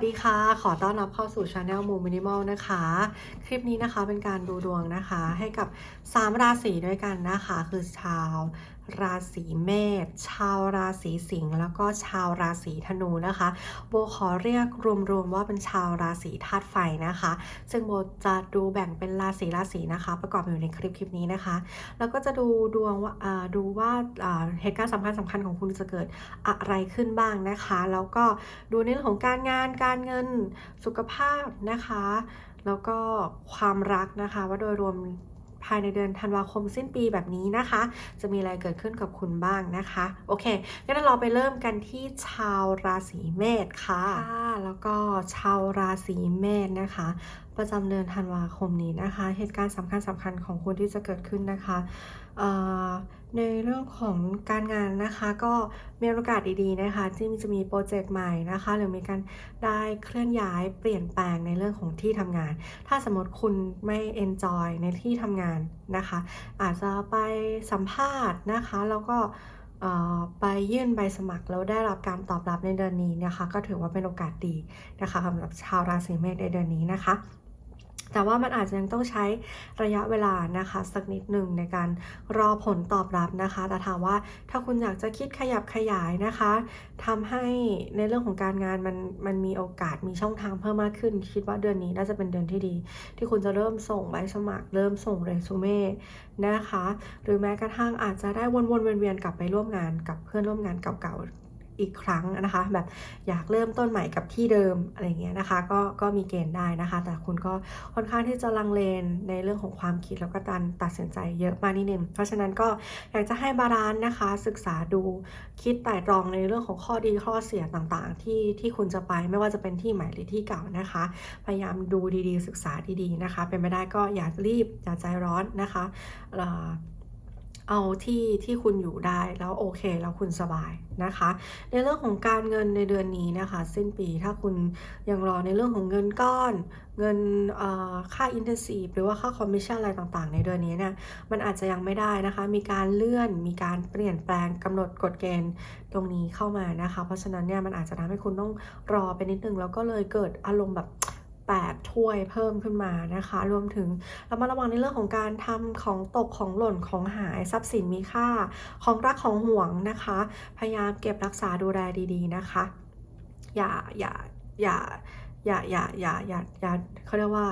สดีค่ะ ขอต้อนรับเข้าสู่ช anel มูมินิมอลนะคะ คลิปนี้นะคะเป็นการดูดวงนะคะให้กับ 3 ราศีด้วยกันนะคะ คือชาว ราศีเมษชาวราศีสิงห์แล้วก็ชาวราศีธนูนะคะ โบขอเรียกรวมๆว่าเป็นชาวราศีธาตุไฟนะคะ ซึ่งโบจะดูแบ่งเป็นราศีราศีนะคะ ประกอบอยู่ในคลิปคลิปนี้นะคะ แล้วก็จะดูดวงว่าดูว่าเหตุการณ์สำคัญสำคัญของคุณจะเกิดอะไรขึ้นบ้างนะคะ แล้วก็ดูในเรื่องของการงานการเงินสุขภาพนะคะ แล้วก็ความรักนะคะว่าโดยรวม ภายในเดือนธันวาคมสิ้นปีแบบนี้นะคะ จะมีอะไรเกิดขึ้นกับคุณบ้างนะคะ โอเคงั้นเราไปเริ่มกันที่ชาวราศีเมษค่ะค่ะแล้วก็ชาวราศีเมษนะคะ ประจำเดือนธันวาคมนี้นะคะ เหตุการณ์สำคัญสำคัญของคุณที่จะเกิดขึ้นนะคะ ในเรื่องของการงานนะคะ ก็มีโอกาสดีๆนะคะที่จะมีโปรเจกต์ใหม่นะคะ หรือมีการได้เคลื่อนย้ายเปลี่ยนแปลงในเรื่องของที่ทำงาน ถ้าสมมติคุณไม่ enjoy ในที่ทำงานนะคะ อาจจะไปสัมภาษณ์นะคะ แล้วก็ไปยื่นใบสมัครแล้วได้รับการตอบรับในเดือนนี้นะคะ ก็ถือว่าเป็นโอกาสดีนะคะสำหรับชาวราศีเมษในเดือนนี้นะคะ แต่ว่ามันอาจจะยังต้องใช้ระยะเวลานะคะ สักนิดหนึ่งในการรอผลตอบรับนะคะแต่ถามว่าถ้าคุณอยากจะคิดขยับขยายนะคะทำให้ในเรื่องของการงานมันมันมีโอกาสมีช่องทางเพิ่มมากขึ้น คิดว่าเดือนนี้น่าจะเป็นเดือนที่ดี ที่คุณจะเริ่มส่งใบสมัคร เริ่มส่งเรซูเม่นะคะ หรือแม้กระทั่งอาจจะได้วนๆเวียนๆกลับไปร่วมงานกับเพื่อนร่วมงานเก่าๆ อีกครั้งนะคะ แบบอยากเริ่มต้นใหม่กับที่เดิมอะไรเงี้ยนะคะ ก็ก็มีเกณฑ์ได้นะคะ แต่คุณก็ค่อนข้างที่จะลังเลนในเรื่องของความคิดแล้วก็การตัดสินใจเยอะมากนิดนึงเพราะฉะนั้นก็อยากจะให้บาลานซ์นะคะ ศึกษาดูคิดไต่ตรองในเรื่องของข้อดีข้อเสียต่างๆ ที่ที่คุณจะไปไม่ว่าจะเป็นที่ใหม่หรือที่เก่านะคะ พยายามดูดีๆ ศึกษาดีๆนะคะ เป็นไม่ได้ก็อย่ารีบอย่าใจร้อนนะคะ เอาที่ที่คุณอยู่ได้แล้วโอเคแล้วคุณสบายนะคะ ในเรื่องของการเงินในเดือนนี้นะคะสิ้นปีถ้าคุณยังรอในเรื่องของเงินก้อน เงินค่าอินเทอร์ซีฟหรือว่าค่าคอมมิชชั่นอะไรต่างๆ ในเดือนนี้เนี่ยมันอาจจะยังไม่ได้นะคะ มีการเลื่อนมีการเปลี่ยนแปลงกำหนดกฎเกณฑ์ตรงนี้เข้ามานะคะ เพราะฉะนั้นเนี่ยมันอาจจะทำให้คุณต้องรอไปนิดนึงแล้วก็เลยเกิดอารมณ์แบบ 8 ถ้วยเพิ่มขึ้นมานะคะ รวมถึงเรามาระวังในเรื่องของการทำของตกของหล่นของหายทรัพย์สินมีค่า ของรักของห่วงนะคะ พยายามเก็บรักษาดูแลดีๆนะคะ อย่าอย่าอย่าอย่าอย่าอย่าอย่าอย่าเขาเรียกว่า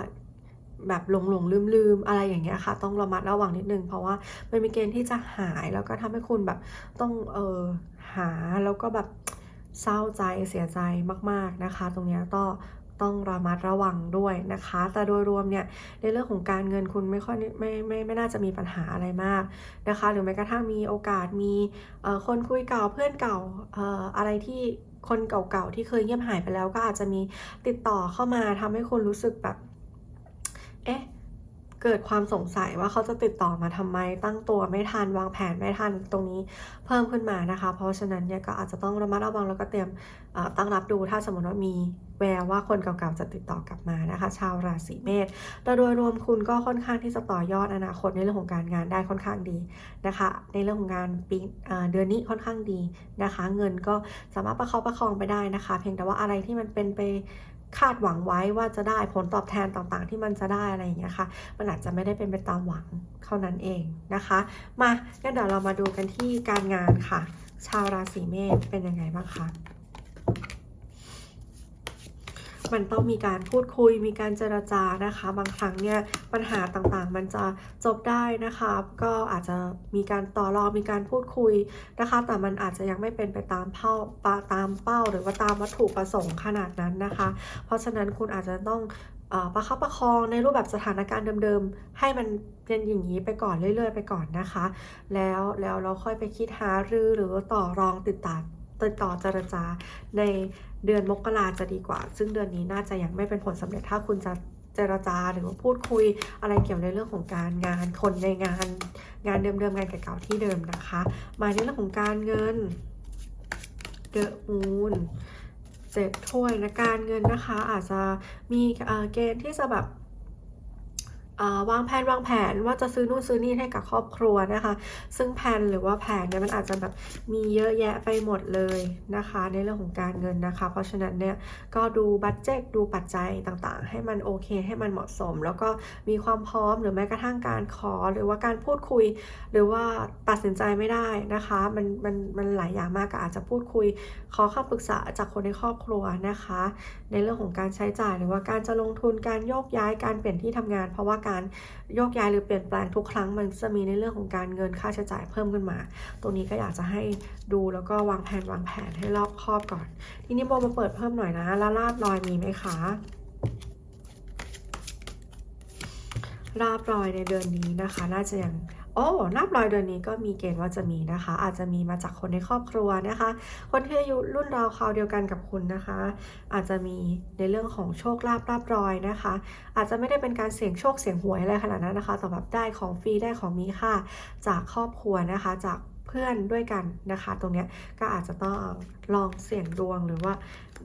แบบหลงหลงลืมลืมอะไรอย่างเงี้ยค่ะ ต้องระมัดระวังนิดนึง เพราะว่ามันมีเกณฑ์ที่จะหายแล้วก็ทำให้คุณแบบต้องเออหาแล้วก็แบบเศร้าใจเสียใจมาก ๆนะคะ ตรงเนี้ยก็ ต้องระมัดระวังด้วยนะคะ แต่โดยรวมเนี่ยในเรื่องของการเงินคุณไม่ค่อยไม่ไม่ไม่น่าจะมีปัญหาอะไรมากนะคะ หรือแม้กระทั่งมีโอกาสมีคนคุยเก่าเพื่อนเก่าออะไรที่คนเก่าๆที่เคยเงียบหายไปแล้วก็อาจจะมีติดต่อเข้ามาทำให้คุณรู้สึกแบบ เอ๊ะ เกิดความสงสัยว่าเขาจะติดต่อมาทำไมตั้งตัวไม่ทันวางแผนไม่ทันตรงนี้เพิ่มขึ้นมานะคะ เพราะฉะนั้นเนี่ยก็อาจจะต้องระมัดระวังแล้วก็เตรียมตั้งรับดูถ้าสมมติว่ามีแววว่าคนเก่าๆจะติดต่อกลับมานะคะ ชาวราศีเมษแต่โดยรวมคุณก็ค่อนข้างที่จะต่อยอดอนาคตในเรื่องของการงานได้ค่อนข้างดีนะคะ ในเรื่องของงานปีเอ่อเดือนนี้ค่อนข้างดีนะคะ เงินก็สามารถประคับประคองไปได้นะคะ เพียงแต่ว่าอะไรที่มันเป็นไป คาดหวังไว้ว่าจะได้ผลตอบแทนต่างๆ ที่มันจะได้อะไรอย่างเงี้ยค่ะ มันอาจจะไม่ได้เป็นไปตามหวังเท่านั้นเองนะคะ มางั้นเดี๋ยวเรามาดูกันที่การงานค่ะ ชาวราศีเมษเป็นยังไงบ้างคะ มันต้องมีการพูดคุย มีการเจรจานะคะ บางครั้งเนี่ยปัญหาต่างๆ มันจะจบได้นะคะ ก็อาจจะมีการต่อรองมีการพูดคุยนะคะ แต่มันอาจจะยังไม่เป็นไปตามเป้าปตามเป้า หรือว่าตามวัตถุประสงค์ขนาดนั้นนะคะ เพราะฉะนั้นคุณอาจจะต้องอประคับประคองในรูปแบบสถานการณ์เดิมๆ ให้มันเป็นอย่างนี้ไปก่อนเรื่อยๆ ไปก่อนนะคะ แล้วแล้วเราค่อยไปคิดหารือหรือต่อรองติดต่อ ติดต่อเจรจาในเดือนมกราจะดีกว่า ซึ่งเดือนนี้น่าจะยังไม่เป็นผลสำเร็จถ้าคุณจะเจรจาหรือว่าพูดคุยอะไรเกี่ยวในเรื่องของการงานคนในงานงานเดิมๆงานเก่าๆที่เดิมนะคะ มาในเรื่องของการเงินเดอะมูนเจ็ดถ้วยนะการเงินนะคะ อาจจะมีเออเกณฑ์ที่จะแบบ วางแผนวางแผนว่าจะซื้อนู่นซื้อนี่ให้กับครอบครัวนะคะ ซึ่งแผนหรือว่าแผนเนี่ยมันอาจจะแบบมีเยอะแยะไปหมดเลยนะคะ ในเรื่องของการเงินนะคะ เพราะฉะนั้นเนี่ยก็ดูบัตเจตดูปัจจัยต่างๆ ให้มันโอเค ให้มันเหมาะสม แล้วก็มีความพร้อมหรือแม้กระทั่งการขอ หรือว่าการพูดคุย หรือว่าตัดสินใจไม่ได้นะคะ มันมันมันหลายอย่างมากก็อาจจะพูดคุย ขอคำปรึกษาจากคนในครอบครัวนะคะ ในเรื่องของการใช้จ่ายหรือว่าการจะลงทุนการโยกย้ายการเปลี่ยนที่ทำงาน เพราะว่าการโยกย้ายหรือเปลี่ยนแปลงทุกครั้ง มันจะมีในเรื่องของการเงินค่าใช้จ่ายเพิ่มขึ้นมา ตรงนี้ก็อยากจะให้ดูแล้วก็วางแผนวางแผนให้รอบคอบก่อน ทีนี้โบมาเปิดเพิ่มหน่อยนะแล้วลาบลอยมีไหมคะลาบลอยในเดือนนี้นะคะ น่าจะยัง โอ้ลาบลอยเดือนนี้ก็มีเกณฑ์ว่าจะมีนะคะ อาจจะมีมาจากคนในครอบครัวนะคะ คนที่อายุรุ่นราวคราวเดียวกันกับคุณนะคะ อาจจะมีในเรื่องของโชคลาภลาบลอยนะคะ อาจจะไม่ได้เป็นการเสี่ยงโชคเสี่ยงหวยอะไรขนาดนั้นนะคะแต่แบบได้ของฟรีได้ของมีค่าจากครอบครัวนะคะ จากเพื่อนด้วยกันนะคะ ตรงนี้ก็อาจจะต้องลองเสี่ยงดวงหรือว่า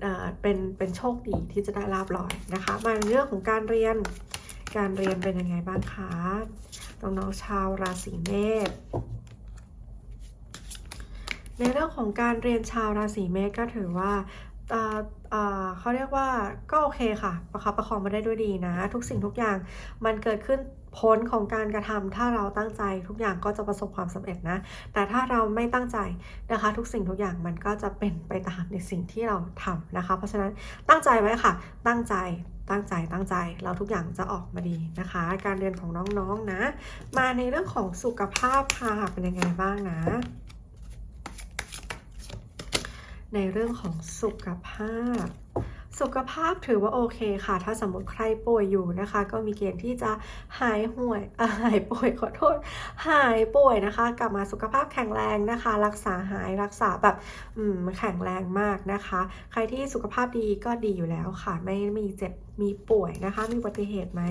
เเป็นเป็นโชคดีที่จะได้ลาบลอยนะคะมาเรื่องของการเรียนการเรียนเป็นยังไงบ้างคะ น้องๆชาวราศีเมษในเรื่องของการเรียนชาวราศีเมษก็ถือว่า เขาเรียกว่าก็โอเคค่ะประคับประคองมาได้ด้วยดีนะ ทุกสิ่งทุกอย่างมันเกิดขึ้นผลของการกระทำถ้าเราตั้งใจทุกอย่างก็จะประสบความสำเร็จนะ แต่ถ้าเราไม่ตั้งใจนะคะ ทุกสิ่งทุกอย่างมันก็จะเป็นไปตามในสิ่งที่เราทำนะคะ เพราะฉะนั้นตั้งใจไว้ค่ะ ตั้งใจตั้งใจตั้งใจเราทุกอย่างจะออกมาดีนะคะ การเรียนของน้องๆนะมาในเรื่องของสุขภาพค่ะเป็นยังไงบ้างนะ ในเรื่องของสุขภาพ สุขภาพถือว่าโอเคค่ะ ถ้าสมมติใครป่วยอยู่นะคะ ก็มีเกณฑ์ที่จะหายห่วยหายป่วยขอโทษ หายป่วยนะคะ กลับมาสุขภาพแข็งแรงนะคะ รักษาหายรักษาแบบอืมแข็งแรงมากนะคะ ใครที่สุขภาพดีก็ดีอยู่แล้วค่ะ ไม่มีเจ็บมีป่วยนะคะ มีอุบัติเหตุไหม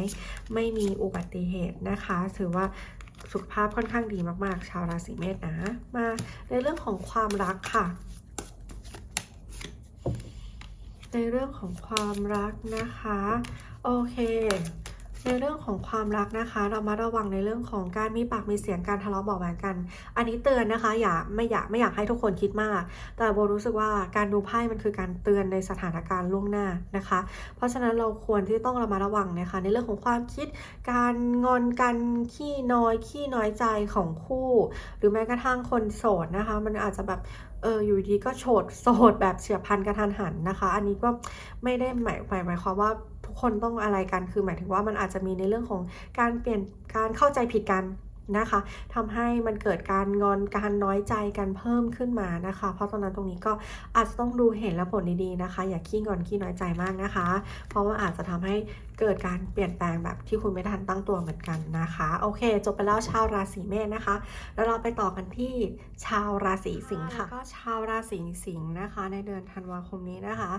ไม่มีอุบัติเหตุนะคะ ถือว่าสุขภาพค่อนข้างดีมากๆ ชาวราศีเมษนะ มาในเรื่องของความรักค่ะ ในเรื่องของความรักนะคะ โอเค ในเรื่องของความรักนะคะ เรามาระวังในเรื่องของการมีปากมีเสียงการทะเลาะเบาะแว้งกัน อันนี้เตือนนะคะ อย่าไม่อยากไม่อยากให้ทุกคนคิดมาก แต่โบรู้สึกว่าการดูไพ่มันคือการเตือนในสถานการณ์ล่วงหน้านะคะ เพราะฉะนั้นเราควรที่ต้องระมัดระวังนะคะ ในเรื่องของความคิด การงอนกันขี้น้อยขี้น้อยใจของคู่ หรือแม้กระทั่งคนโสดนะคะ มันอาจจะแบบเอออยู่ดีก็โฉดโสดแบบเฉียบพลันกระทันหันนะคะ อันนี้ก็ไม่ได้หมายหมายหมายความว่า ทุกคนต้องอะไรกันคือหมายถึงว่ามันอาจจะมีในเรื่องของการเปลี่ยนการเข้าใจผิดกันนะคะทำให้มันเกิดการงอนการน้อยใจกันเพิ่มขึ้นมานะคะ เพราะตอนนั้นตรงนี้ก็อาจจะต้องดูเห็นและผลดีๆนะคะ อย่าขี้งอนขี้น้อยใจมากนะคะ เพราะว่าอาจจะทำให้ เกิดการเปลี่ยนแปลงแบบที่คุณไม่ทันตั้งตัวเหมือนกันนะคะ โอเค จบไปแล้วชาวราศีเมษนะคะ แล้วเราไปต่อกันที่ชาวราศีสิงค์ค่ะ ก็ชาวราศีสิงห์นะคะ ในเดือนธันวาคมนี้นะคะ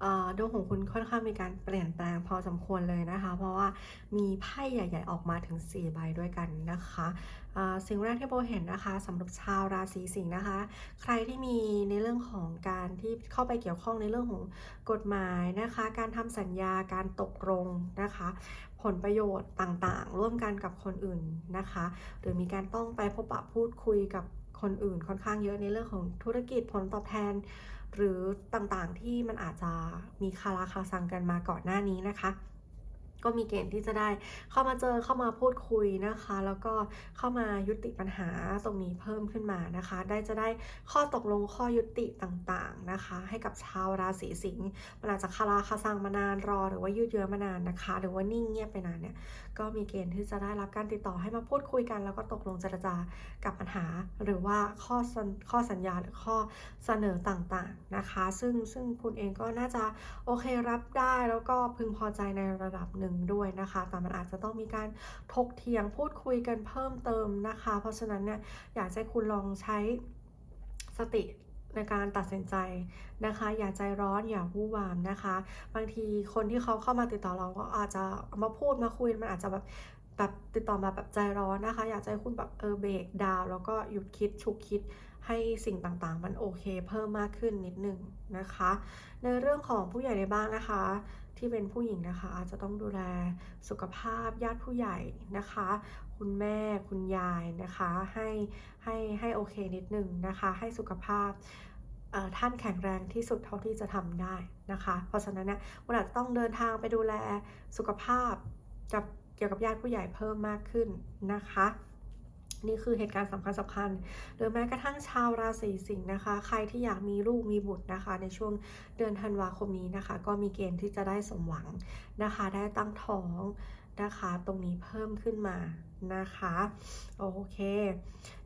เอ่อดวงของคุณค่อนข้างมีการเปลี่ยนแปลงพอสมควรเลยนะคะ เพราะว่ามีไพ่ใหญ่ ๆ ออกมาถึง 4 ใบด้วยกันนะคะเอ่อ สิ่งแรกที่โบเห็นนะคะสำหรับชาวราศีสิงห์นะคะ ใครที่มีในเรื่องของการที่เข้าไปเกี่ยวข้องในเรื่องของกฎหมายนะคะ การทำสัญญาการตกลงนะคะ ผลประโยชน์ต่างๆ ร่วมกันกับคนอื่นนะคะ หรือมีการต้องไปพบปะพูดคุยกับคนอื่นค่อนข้างเยอะในเรื่องของธุรกิจผลตอบแทน หรือต่างๆที่มันอาจจะมีคาราคาซังกันมาก่อนหน้านี้นะคะ ก็มีเกณฑ์ที่จะได้เข้ามาเจอเข้ามาพูดคุยนะคะ แล้วก็เข้ามายุติปัญหาตรงนี้เพิ่มขึ้นมานะคะ ได้จะได้ข้อตกลงข้อยุติต่างๆนะคะ ให้กับชาวราศีสิงห์มันอาจจะคาราคาซังมานานรอ หรือว่ายืดเยื้อมานานนะคะ หรือว่านิ่งเงียบไปนานเนี่ยก็มีเกณฑ์ที่จะได้รับการติดต่อให้มาพูดคุยกัน แล้วก็ตกลงเจรจากับปัญหา หรือว่าข้อสัญข้อสัญญาหรือข้อเสนอต่างๆนะคะ ซึ่งซึ่งคุณเองก็น่าจะโอเครับได้แล้วก็พึงพอใจในระดับหนึ่งด้วยนะคะ แต่มันอาจจะต้องมีการถกเถียงพูดคุยกันเพิ่มเติมนะคะ เพราะฉะนั้นเนี่ยอยากให้คุณลองใช้สติ ในการตัดสินใจนะคะ อย่าใจร้อนอย่าวู่วามนะคะ บางทีคนที่เขาเข้ามาติดต่อเราก็อาจจะมาพูดมาคุยมันอาจจะแบบแบบติดต่อมาแบบใจร้อนนะคะ อยากจะให้คุณแบบเออเบรกดาวแล้วก็หยุดคิดฉุกคิดให้สิ่งต่างๆ มันโอเค เพิ่มมากขึ้นนิดนึงนะคะ ในเรื่องของผู้ใหญ่ในบ้านนะคะ ที่เป็นผู้หญิงนะคะ อาจจะต้องดูแลสุขภาพญาติผู้ใหญ่นะคะ คุณแม่คุณยายนะคะให้ให้ให้โอเคนิดนึงนะคะให้สุขภาพท่านแข็งแรงที่สุดเท่าที่จะทำได้นะคะ เพราะฉะนั้นเนี่ยคุณอาจจะต้องเดินทางไปดูแลสุขภาพกับเกี่ยวกับญาติผู้ใหญ่เพิ่มมากขึ้นนะคะ นี่คือเหตุการณ์สำคัญสำคัญหรือแม้กระทั่งชาวราศีสิงห์นะคะ ใครที่อยากมีลูกมีบุตรนะคะ ในช่วงเดือนธันวาคมนี้นะคะ ก็มีเกณฑ์ที่จะได้สมหวังนะคะ ได้ตั้งท้อง นะคะ ตรงนี้เพิ่มขึ้นมานะคะ โอเค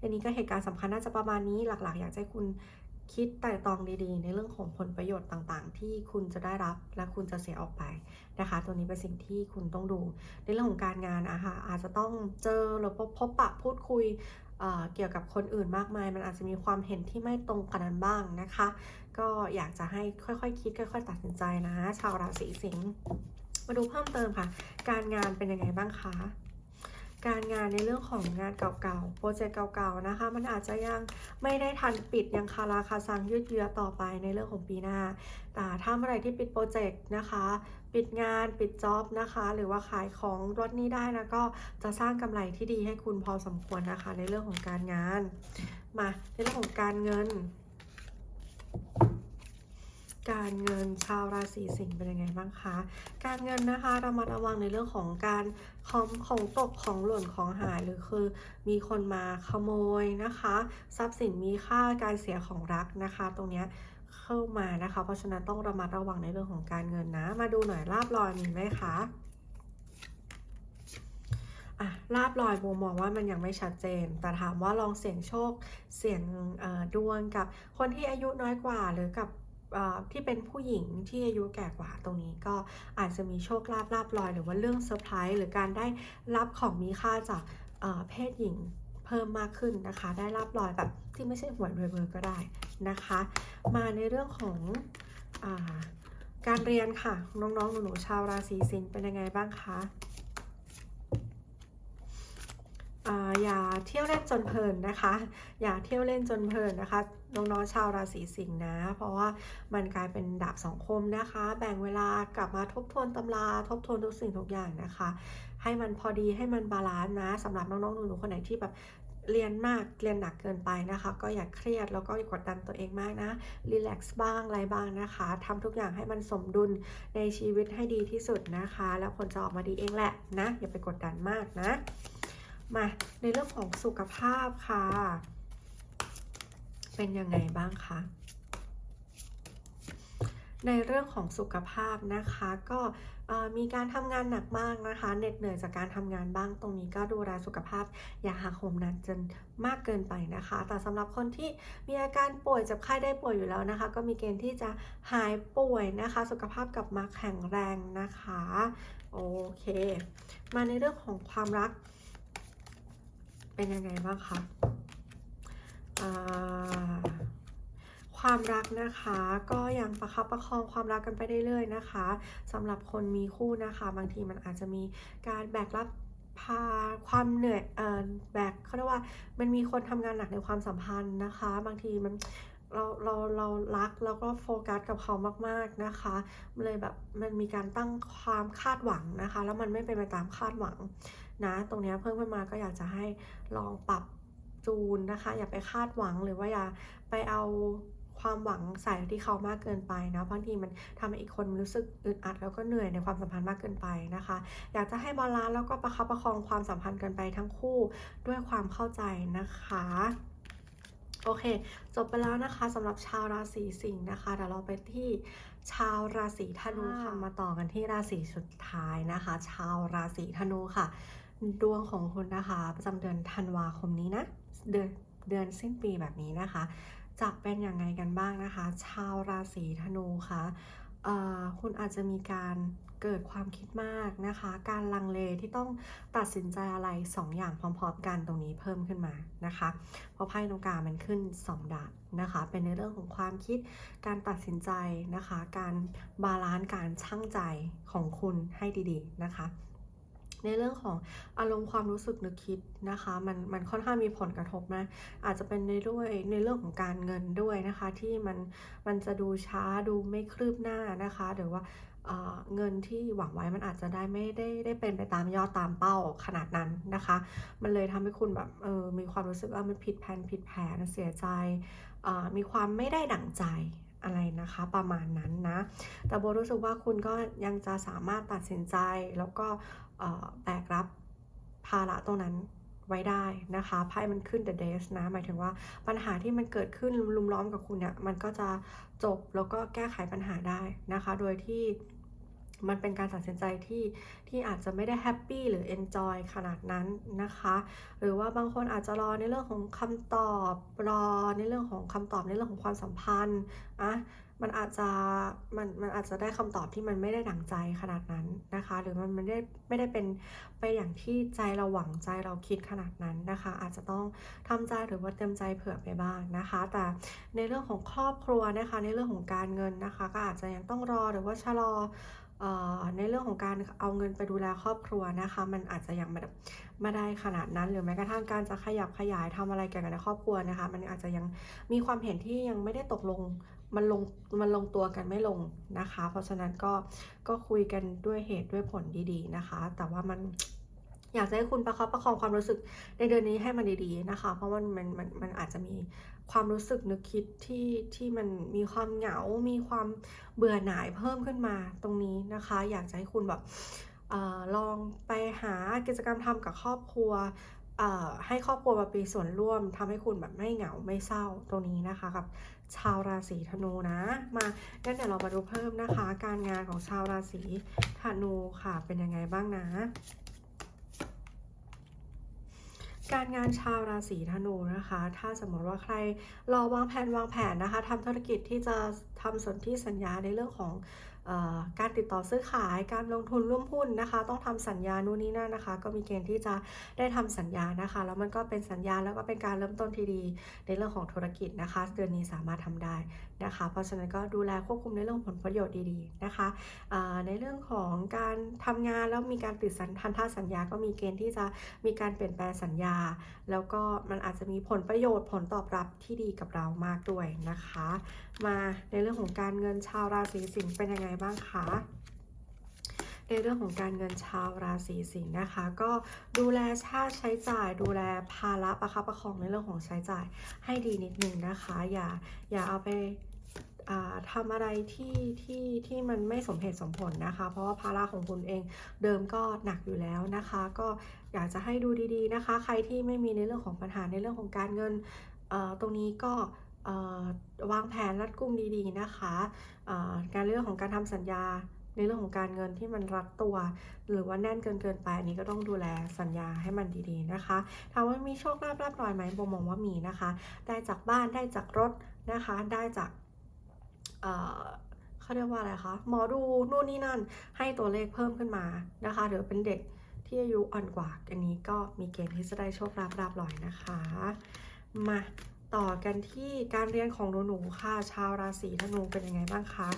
อันนี้ก็เหตุการณ์สำคัญน่าจะประมาณนี้หลักๆ อยากให้คุณคิดไต่ตองดีๆ ในเรื่องของผลประโยชน์ต่างๆ ที่คุณจะได้รับและคุณจะเสียออกไปนะคะ ตัวนี้เป็นสิ่งที่คุณต้องดู ในเรื่องของการงานอะคะอาจจะต้องเจอหรือพบปะพูดคุยเเกี่ยวกับคนอื่นมากมาย มันอาจจะมีความเห็นที่ไม่ตรงกันบ้างนะคะ ก็อยากจะให้ค่อยๆ คิดค่อย ๆ ตัดสินใจนะ ชาวราศีสิงห์ มาดูเพิ่มเติมค่ะ การงานเป็นยังไงบ้างคะการงานในเรื่องของงานเก่าๆ โปรเจกต์เก่าๆ นะคะ มันอาจจะยังไม่ได้ทันปิดยังคาราคาซังยืดเยื้อต่อไปในเรื่องของปีหน้า แต่ถ้าเมื่อไรที่ปิดโปรเจกต์นะคะ ปิดงานปิดจ็อบนะคะ หรือว่าขายของรถนี้ได้นะก็จะสร้างกำไรที่ดีให้คุณพอสมควรนะคะ ในเรื่องของการงาน มาในเรื่องของการเงิน การเงินชาวราศีสิงห์เป็นยังไงบ้างคะ การเงินนะคะระมัดระวังในเรื่องของการของของตกของหล่นของหายหรือคือ มีคนมาขโมยนะคะ ทรัพย์สินมีค่าการเสียของรักนะคะ ตรงเนี้ยเข้ามานะคะ เพราะฉะนั้นต้องระมัดระวังในเรื่องของการเงินนะ มาดูหน่อยลาบลอยมีไหมคะอะลาบลอยโบมองว่ามันยังไม่ชัดเจน แต่ถามว่าลองเสี่ยงโชค เสี่ยงดวงกับคนที่อายุน้อยกว่าหรือกับ ที่เป็นผู้หญิงที่อายุแก่กว่าตรงนี้ก็อาจจะมีโชคลาภลาบลอย หรือว่าเรื่องเซอร์ไพรส์หรือการได้รับของมีค่าจากเพศหญิงเพิ่มมากขึ้นนะคะ ได้ลาบลอยแบบที่ไม่ใช่หวยรวยเบอร์ก็ได้นะคะ มาในเรื่องของอการเรียนค่ะ น้องๆหนูๆชาวราศีสิงห์เป็นยังไงบ้างคะ อย่าเที่ยวเล่นจนเพลินนะคะ อย่าเที่ยวเล่นจนเพลินนะคะน้องๆชาวราศีสิงห์นะ เพราะว่ามันกลายเป็นดาบสองคมนะคะ แบ่งเวลากลับมาทบทวนตำราทบทวนทุกสิ่งทุกอย่างนะคะ ให้มันพอดีให้มันบาลานซ์นะสำหรับน้องๆหนูๆคนไหนที่แบบเรียนมากเรียนหนักเกินไปนะคะ ก็อย่าเครียดแล้วก็อย่ากดดันตัวเองมากนะรีแลกซ์บ้างอะไรบ้างนะคะทำทุกอย่างให้มันสมดุลในชีวิตให้ดีที่สุดนะคะ แล้วผลจะออกมาดีเองแหละนะ อย่าไปกดดันมากนะ มาในเรื่องของสุขภาพค่ะ เป็นยังไงบ้างคะในเรื่องของสุขภาพนะคะก็มีการทำงานหนักมากนะคะเหน็ดเหนื่อยจากการทำงานบ้างตรงนี้ก็ดูแลสุขภาพ อย่าหักโหมนานจนมากเกินไปนะคะ แต่สำหรับคนที่มีอาการป่วยเจ็บไข้ได้ป่วยอยู่แล้วนะคะ ก็มีเกณฑ์ที่จะหายป่วยนะคะ สุขภาพกลับมาแข็งแรงนะคะโอเค มาในเรื่องของความรัก เป็นยังไงบ้างคะความรักนะคะก็ยังประคับประคองความรักกันไปเรื่อยๆนะคะสำหรับคนมีคู่นะคะ บางทีมันอาจจะมีการแบกรับพาความเหนื่อยเอ่อแบกเขาเรียกว่ามันมีคนทำงานหนักในความสัมพันธ์นะคะ บางทีมันเราเราเรารักแล้วก็โฟกัสกับเขามากๆนะคะ เลยแบบมันมีการตั้งความคาดหวังนะคะ แล้วมันไม่เป็นไปตามคาดหวัง นะตรงเนี้ยเพิ่มขึ้นมาก็อยากจะให้ลองปรับจูนนะคะ อย่าไปคาดหวังหรือว่าอย่าไปเอาความหวังใส่ที่เขามากเกินไปนะบางทีมันทำให้อีกคนรู้สึกอึดอัดแล้วก็เหนื่อยในความสัมพันธ์มากเกินไปนะคะ อยากจะให้บาลานซ์แล้วก็ประคับประคองความสัมพันธ์กันไปทั้งคู่ด้วยความเข้าใจนะคะโอเค จบไปแล้วนะคะสำหรับชาวราศีสิงห์นะคะเดี๋ยวเราไปที่ชาวราศีธนูค่ะมาต่อกันที่ราศีสุดท้ายนะคะ ชาวราศีธนูค่ะ ดวงของคุณนะคะประจำเดือนธันวาคมนี้นะ เดือนเดือนสิ้นปีแบบนี้นะคะ จะเป็นยังไงกันบ้างนะคะ ชาวราศีธนูคะเอ่อคุณอาจจะมีการเกิดความคิดมากนะคะ การลังเลที่ต้องตัดสินใจอะไรสองอย่างพร้อมๆ กันตรงนี้เพิ่มขึ้นมานะคะ เพราะไพ่ตรงกลางมันขึ้น 2 ดาบนะคะ เป็นในเรื่องของความคิด การตัดสินใจนะคะ การบาลานซ์การช่างใจของคุณให้ดีๆนะคะ ในเรื่องของอารมณ์ความรู้สึกนึกคิดนะคะ มันมันค่อนข้างมีผลกระทบนะอาจจะเป็นในด้วยในเรื่องของการเงินด้วยนะคะ ที่มันมันจะดูช้าดูไม่คืบหน้านะคะหรือว่าเเงินที่หวังไว้มันอาจจะได้ไม่ได้ได้เป็นไปตามยอดตามเป้าขนาดนั้นนะคะ มันเลยทำให้คุณแบบเออมีความรู้สึกว่ามันผิดแผนผิดแผนเสียใจมีความไม่ได้ดั่งใจอะไรนะคะประมาณนั้นนะ แต่โบรู้สึกว่าคุณก็ยังจะสามารถตัดสินใจแล้วก็ แบกรับภาระตรงนั้นไว้ได้นะคะไพ่มันขึ้น the days นะ หมายถึงว่าปัญหาที่มันเกิดขึ้นลุมล้อมกับคุณเนี่ย มันก็จะจบแล้วก็แก้ไขปัญหาได้นะคะ โดยที่มันเป็นการตัดสินใจที่ที่อาจจะไม่ได้แฮปปี้หรือ enjoy ขนาดนั้นนะคะ หรือว่าบางคนอาจจะรอในเรื่องของคำตอบ รอในเรื่องของคำตอบในเรื่องของความสัมพันธ์อะ มันอาจจะมันมันอาจจะได้คำตอบที่มันไม่ได้ดั่งใจขนาดนั้นนะคะ หรือมันไม่ได้ไม่ได้เป็นไปอย่างที่ใจเราหวังใจเราคิดขนาดนั้นนะคะ อาจจะต้องทำใจหรือว่าเต็มใจเผื่อไปบ้างนะคะ แต่ในเรื่องของครอบครัวนะคะ ในเรื่องของการเงินนะคะ ก็อาจจะยังต้องรอหรือว่าชะลอ ในเรื่องของการเอาเงินไปดูแลครอบครัวนะคะ มันอาจจะยังไม่ได้ไม่ได้ขนาดนั้น หรือแม้กระทั่งการจะขยับขยายทำอะไรเกี่ยวกับในครอบครัวนะคะ มันอาจจะยังมีความเห็นที่ยังไม่ได้ตกลงมันลงมันลงตัวกันไม่ลงนะคะ เพราะฉะนั้นก็ก็คุยกันด้วยเหตุด้วยผลดีๆนะคะ แต่ว่ามัน อยากจะให้คุณประคับประคองความรู้สึกในเดือนนี้ให้มันดีๆนะคะ เพราะว่ามันมันมันอาจจะมีความรู้สึกนึกคิดที่ที่มันมีความเหงา มีความเบื่อหน่ายเพิ่มขึ้นมาตรงนี้นะคะ อยากจะให้คุณแบบออลองไปหากิจกรรมทำกับครอบครัวให้ครอบครัวมามีส่วนร่วมทำให้คุณแบบไม่เหงาไม่เศร้าตรงนี้นะคะกับชาวราศีธนูนะ มางั้นเดี๋ยวเรามาดูเพิ่มนะคะ การงานของชาวราศีธนูค่ะเป็นยังไงบ้างนะ การงานชาวราศีธนูนะคะ ถ้าสมมติว่าใครรอวางแผนวางแผนนะคะทำธุรกิจที่จะทำสนธิสัญญาในเรื่องของออการติดต่อซื้อขายการลงทุนร่วมหุ้นนะคะ ต้องทำสัญญานู่นนี่นั่นนะคะ ก็มีเกณฑ์ที่จะได้ทำสัญญานะคะ แล้วมันก็เป็นสัญญาแล้วก็เป็นการเริ่มต้นที่ดีในเรื่องของธุรกิจนะคะ เดือนนี้สามารถทำได้ นะคะ เพราะฉะนั้นก็ดูแลควบคุมในเรื่องผลประโยชน์ดีๆนะคะในเรื่องของการทำงานแล้วมีการติดสัญพันธสัญญาก็มีเกณฑ์ที่จะมีการเปลี่ยนแปลงสัญญา แล้วก็มันอาจจะมีผลประโยชน์ผลตอบรับที่ดีกับเรามากด้วยนะคะ มาในเรื่องของการเงินชาวราศีสิงห์เป็นยังไงบ้างคะในเรื่องของการเงินชาวราศีสิงห์นะคะ ก็ดูแลค่าใช้จ่าย ดูแลภาระประคับประคองในเรื่องของใช้จ่ายให้ดีนิดนึงนะคะ อย่าอย่าเอาไป ทำอะไรที่ที่ที่มันไม่สมเหตุสมผลนะคะ เพราะว่าภาระของคุณเองเดิมก็หนักอยู่แล้วนะคะ ก็อยากจะให้ดูดีๆนะคะ ใครที่ไม่มีในเรื่องของปัญหาในเรื่องของการเงินตรงนี้ก็วางแผนรัดกุมดีๆนะคะเอ่อการเรื่องของการทำสัญญาในเรื่องของการเงินที่มันรัดตัว หรือว่าแน่นเกินเกินไปอันนี้ก็ต้องดูแลสัญญาให้มันดีๆนะคะถามว่ามีโชคลาภลาบลอยไหมโบมองว่ามีนะคะ ได้จากบ้านได้จากรถนะคะ ได้จาก เขาเรียกว่าอะไรคะ หมอดูนู่นนี่นั่นให้ตัวเลขเพิ่มขึ้นมานะคะหรือเป็นเด็กที่อายุอ่อนกว่า อันนี้ก็มีเกณฑ์ที่จะได้โชคลาภราบลอยนะคะ มาต่อกันที่การเรียนของหนูๆค่ะ ชาวราศีธนูเป็นยังไงบ้างคะ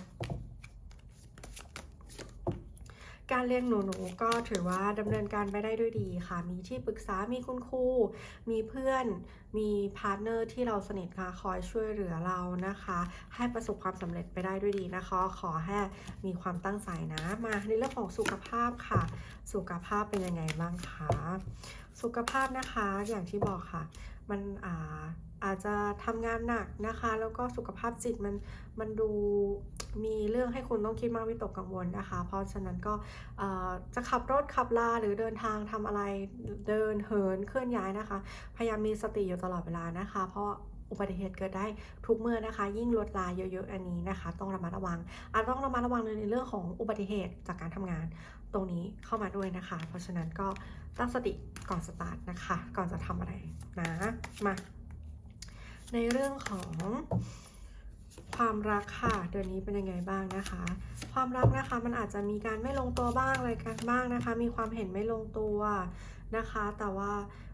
การเลี้ยงหนูหนูก็ถือว่าดำเนินการไปได้ด้วยดีค่ะ มีที่ปรึกษา มีคุณครู มีเพื่อน มีพาร์ทเนอร์ที่เราสนิทค่ะคอยช่วยเหลือเรานะคะ ให้ประสบความสำเร็จไปได้ด้วยดีนะคะ ขอให้มีความตั้งใจนะ มาในเรื่องของสุขภาพค่ะ สุขภาพเป็นยังไงบ้างคะ สุขภาพนะคะ อย่างที่บอกค่ะ มันอ่า อาจจะทำงานหนักนะคะ แล้วก็สุขภาพจิตมันมันดูมีเรื่องให้คุณต้องคิดมากวิตกกังวลนะคะ เพราะฉะนั้นก็จะขับรถขับลาหรือเดินทางทำอะไรเดินเหินเคลื่อนย้ายนะคะ พยายามมีสติอยู่ตลอดเวลานะคะ เพราะอุบัติเหตุเกิดได้ทุกเมื่อนะคะ ยิ่งรถลาเยอะๆอันนี้นะคะ ต้องระมัดระวังอาจต้องระมัดระวังในเรื่องของอุบัติเหตุจากการทำงานตรงนี้เข้ามาด้วยนะคะ เพราะฉะนั้นก็ตั้งสติก่อนสตาร์ทนะคะ ก่อนจะทำอะไรนะมา ในเรื่องของความรักค่ะ เดือนนี้เป็นยังไงบ้างนะคะ ความรักนะคะมันอาจจะมีการไม่ลงตัวบ้างอะไรกันบ้างนะคะ มีความเห็นไม่ลงตัว นะคะ แต่ว่า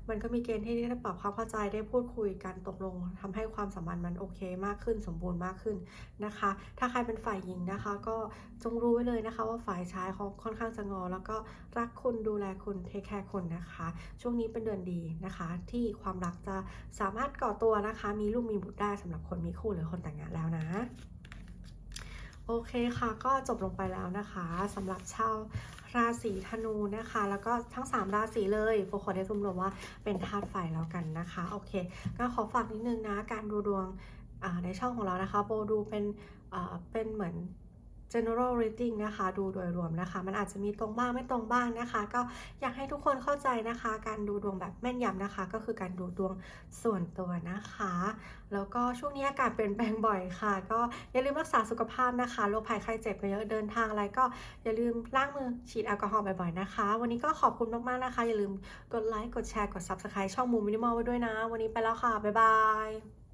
มันก็มีเกณฑ์ที่ได้ปรับความเข้าใจได้พูดคุยกันตกลงทำให้ความสัมพันธ์มันโอเคมากขึ้นสมบูรณ์มากขึ้นนะคะ ถ้าใครเป็นฝ่ายหญิงนะคะ ก็จงรู้ไว้เลยนะคะ ว่าฝ่ายชายเขาค่อนข้างจะงอ แล้วก็รักคุณดูแลคุณเทคแคร์คุณนะคะ ช่วงนี้เป็นเดือนดีนะคะ ที่ความรักจะสามารถก่อตัวนะคะ มีลูกมีบุตรได้สำหรับคนมีคู่หรือคนแต่งงานแล้วนะ โอเคค่ะก็จบลงไปแล้วนะคะสำหรับชาวราศีธนูนะคะ แล้วก็ทั้ง 3 ราศีเลยโฟขอได้รวมรว่าเป็นธาตุไฟแล้วกันนะคะโอเค ก็ขอฝากนิดนึงนะการดูดวงในช่องของเรานะคะ โบดูเป็นเป็นเหมือน general reading นะคะ ดูโดยรวมนะคะ มันอาจจะมีตรงบ้างไม่ตรงบ้างนะคะ ก็อยากให้ทุกคนเข้าใจนะคะ การดูดวงแบบแม่นยำนะคะ ก็คือการดูดวงส่วนตัวนะคะ แล้วก็ช่วงนี้อากาศเปลี่ยนแปลงบ่อยค่ะ ก็อย่าลืมรักษาสุขภาพนะคะโรคภัยไข้เจ็บเยอะเดินทางอะไรก็อย่าลืมล้างมือฉีดแอลกอฮอล์บ่อยๆนะคะ วันนี้ก็ขอบคุณมากๆนะคะ อย่าลืมกดไลค์กดแชร์กด subscribe ช่องมูมินิมอลไว้ด้วยนะ วันนี้ไปแล้วค่ะบ๊ายบาย